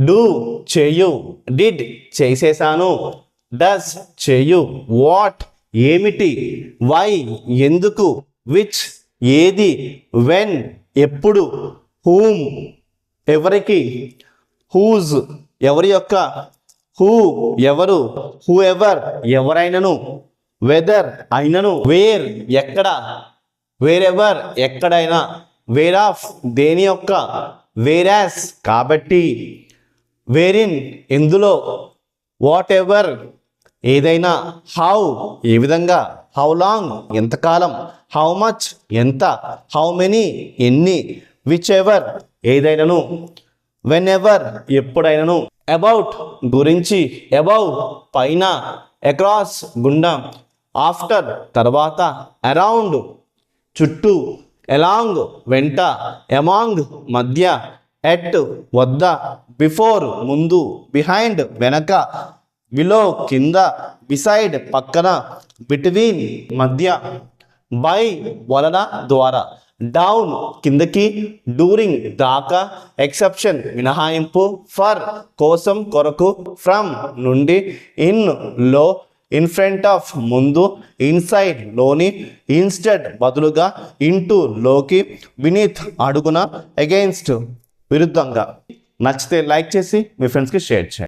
Do చేయు did చేసేసాను. Does చేయు వాట్ ఏమిటి? వై ఎందుకు? విచ్ ఏది? వెన్ ఎప్పుడు? హూమ్ ఎవరికి? హూజ్ ఎవరి యొక్క? హూ ఎవరు? హూ ఎవర్ ఎవరైనను? వెదర్ అయినను? వేర్ ఎక్కడ? వేరెవర్ ఎక్కడైనా? వేర్ ఆఫ్ దేని యొక్క? వేరాస్ కాబట్టి వేరిన్ ఎందులో వాట్ ఎవర్ ఏదైనా హౌ ఏ విధంగా హౌ లాంగ్ ఎంతకాలం హౌ మచ్ ఎంత హౌ మెనీ ఎన్ని విచ్ ఎవర్ ఏదైనాను వెన్ ఎవర్ ఎప్పుడైనాను అబౌట్ గురించి అబౌవ్ పైన అక్రాస్ గుండా ఆఫ్టర్ తర్వాత అరౌండ్ చుట్టూ ఎలాంగ్ వెంట ఎమాంగ్ మధ్య ఎట్ వద్ద బిఫోర్ ముందు బిహైండ్ వెనక విలో కింద బిసైడ్ పక్కన బిట్వీన్ మధ్య బై వలన ద్వారా డౌన్ కిందకి డూరింగ్ దాకా ఎక్సెప్షన్ మినహాయింపు ఫర్ కోసం కొరకు ఫ్రమ్ నుండి ఇన్లో ఇన్ ఫ్రంట్ ఆఫ్ ముందు ఇన్సైడ్లోని ఇన్స్టెడ్ బదులుగా ఇంటూ లోకి వినీత్ అడుగున అగెయిన్స్ట్. విరుద్ధంగా. నచ్చితే లైక్ చేసి మీ ఫ్రెండ్స్కి షేర్ చేయండి.